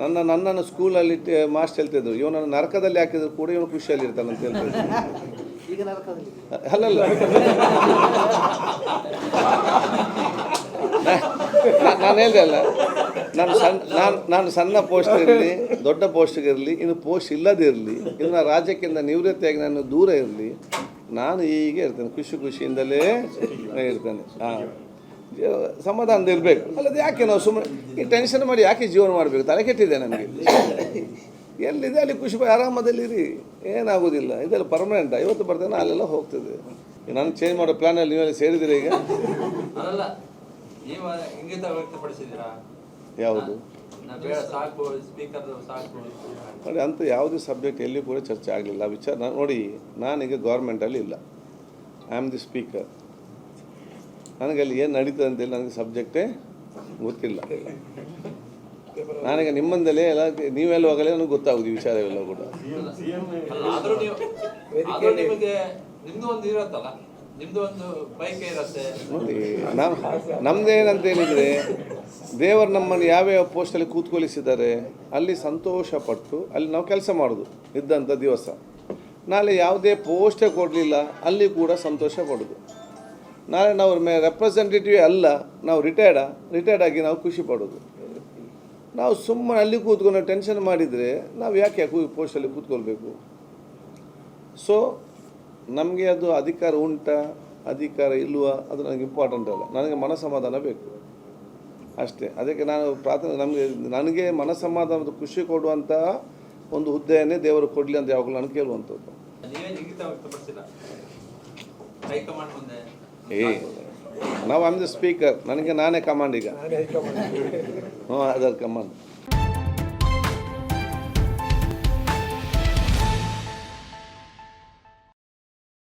ನನ್ನ ನನ್ನನ್ನು ಸ್ಕೂಲಲ್ಲಿ ಮಾಸ್ಟರ್ ಹೇಳ್ತಿದ್ರು. ಇವನನ್ನು ನರಕದಲ್ಲಿ ಹಾಕಿದ್ರು ಕೂಡ ಇವನು ಖುಷಿಯಲ್ಲಿ ಇರ್ತಾನೆ ಅಂತ ಹೇಳ್ತಿದ್ರು. ಅಲ್ಲಲ್ಲ. ನಾನು ಹೇಳಿದೆ ಅಲ್ಲ. ನಾನು ಸಣ್ಣ ನಾನು ನಾನು ಸಣ್ಣ ಪೋಸ್ಟ್ ಇರಲಿ ದೊಡ್ಡ ಪೋಸ್ಟ್ಗೆ ಇರಲಿ ಇನ್ನು ಪೋಸ್ಟ್ ಇಲ್ಲದಿರಲಿ ಇನ್ನು ನಾನು ರಾಜ್ಯಕ್ಕಿಂತ ನಿವೃತ್ತಿಯಾಗಿ ನಾನು ದೂರ ಇರಲಿ ನಾನು ಹೀಗೆ ಇರ್ತೇನೆ ಖುಷಿ ಖುಷಿಯಿಂದಲೇ ಇರ್ತೇನೆ. ಹಾಂ. ಸಮಾಧಾನದ ಇರಬೇಕು ಅಲ್ಲದೆ ಯಾಕೆ ನಾವು ಸುಮ್ಮನೆ ಈ ಟೆನ್ಷನ್ ಮಾಡಿ ಯಾಕೆ ಜೀವನ ಮಾಡಬೇಕು? ತಲೆ ಕೆಟ್ಟಿದೆ ನನಗೆ ಎಲ್ಲಿದೆ ಅಲ್ಲಿ ಖುಷಿ ಆರಾಮದಲ್ಲಿರಿ. ಏನಾಗೋದಿಲ್ಲ. ಇದೆಲ್ಲ ಪರ್ಮನೆಂಟ್ ಐವತ್ತು ಬರ್ತೇನೆ ಅಲ್ಲೆಲ್ಲ ಹೋಗ್ತದೆ. ನಾನು ಚೇಂಜ್ ಮಾಡೋ ಪ್ಲಾನಲ್ಲಿ ನೀವೆಲ್ಲ ಸೇರಿದಿರಿ ಈಗ? ಯಾವುದು? ನೋಡಿ ಅಂತ ಯಾವುದೇ ಸಬ್ಜೆಕ್ಟ್ ಎಲ್ಲಿ ಕೂಡ ಚರ್ಚೆ ಆಗಲಿಲ್ಲ. ವಿಚಾರ ನೋಡಿ ನಾನೀಗ ಗೌರ್ಮೆಂಟಲ್ಲಿ ಇಲ್ಲ. ಐ ಆಮ್ ದಿ ಸ್ಪೀಕರ್ ನನಗೆ ಅಲ್ಲಿ ಏನು ನಡೀತದೆ ಅಂತೇಳಿ ನನಗೆ ಸಬ್ಜೆಕ್ಟೇ ಗೊತ್ತಿಲ್ಲ. ನನಗೆ ನಿಮ್ಮಂದಲೇ ಎಲ್ಲ ನೀವೆಲ್ಲ ಹೋಗಲೇ ನನಗೆ ಗೊತ್ತಾಗುದು ಈ ವಿಚಾರವೆಲ್ಲ ಕೂಡ. ನಾವು ನಮ್ದೇನಂತ ಹೇಳಿದರೆ ದೇವರು ನಮ್ಮನ್ನು ಯಾವ್ಯಾವ ಪೋಸ್ಟಲ್ಲಿ ಕೂತ್ಕೊಳಿಸಿದ್ದಾರೆ ಅಲ್ಲಿ ಸಂತೋಷ ಪಟ್ಟು ಅಲ್ಲಿ ನಾವು ಕೆಲಸ ಮಾಡೋದು ಇದ್ದಂಥ ದಿವಸ. ನಾಳೆ ಯಾವುದೇ ಪೋಸ್ಟೇ ಕೊಡಲಿಲ್ಲ ಅಲ್ಲಿ ಕೂಡ ಸಂತೋಷ ಪಡೋದು. ನಾಳೆ ನಾವು ರೆಪ್ರೆಸೆಂಟೇಟಿವ್ ಅಲ್ಲ, ನಾವು ರಿಟೈರ್ಡಾ ರಿಟೈರ್ಡ್ ಆಗಿ ನಾವು ಖುಷಿ ಪಡೋದು. ನಾವು ಸುಮ್ಮನೆ ಅಲ್ಲಿ ಕೂತ್ಕೊಂಡು ಟೆನ್ಷನ್ ಮಾಡಿದರೆ ನಾವು ಯಾಕೆ ಯಾಕೆ ಪೋಸ್ಟಲ್ಲಿ ಕೂತ್ಕೊಳ್ಬೇಕು? ಸೊ ನಮಗೆ ಅದು ಅಧಿಕಾರ ಉಂಟಾ, ಅಧಿಕಾರ ಇಲ್ವಾ ಅದು ನನಗೆ ಇಂಪಾರ್ಟೆಂಟ್ ಅಲ್ಲ. ನನಗೆ ಮನಸಮಾಧಾನ ಬೇಕು. ಅಷ್ಟೇ. ಅದಕ್ಕೆ ನಾನು ಪ್ರಾರ್ಥನೆ, ನಮಗೆ, ನನಗೆ ಮನಸಮಾಧಾನದ ಖುಷಿ ಕೊಡುವಂತಹ ಒಂದು ಹುದ್ದೆಯನ್ನೇ ದೇವರು ಕೊಡಲಿ ಅಂತ ಯಾವಾಗಲೂ ನಾನು ಕೇಳುವಂಥದ್ದು. ಏ ನಾವು ಆಮ್ ದ ಸ್ಪೀಕರ್ ನನಗೆ ನಾನೇ ಕಮಾಂಡ್ ಈಗ. ಹ್ಞೂ ಅದರ ಕಮಾಂಡ್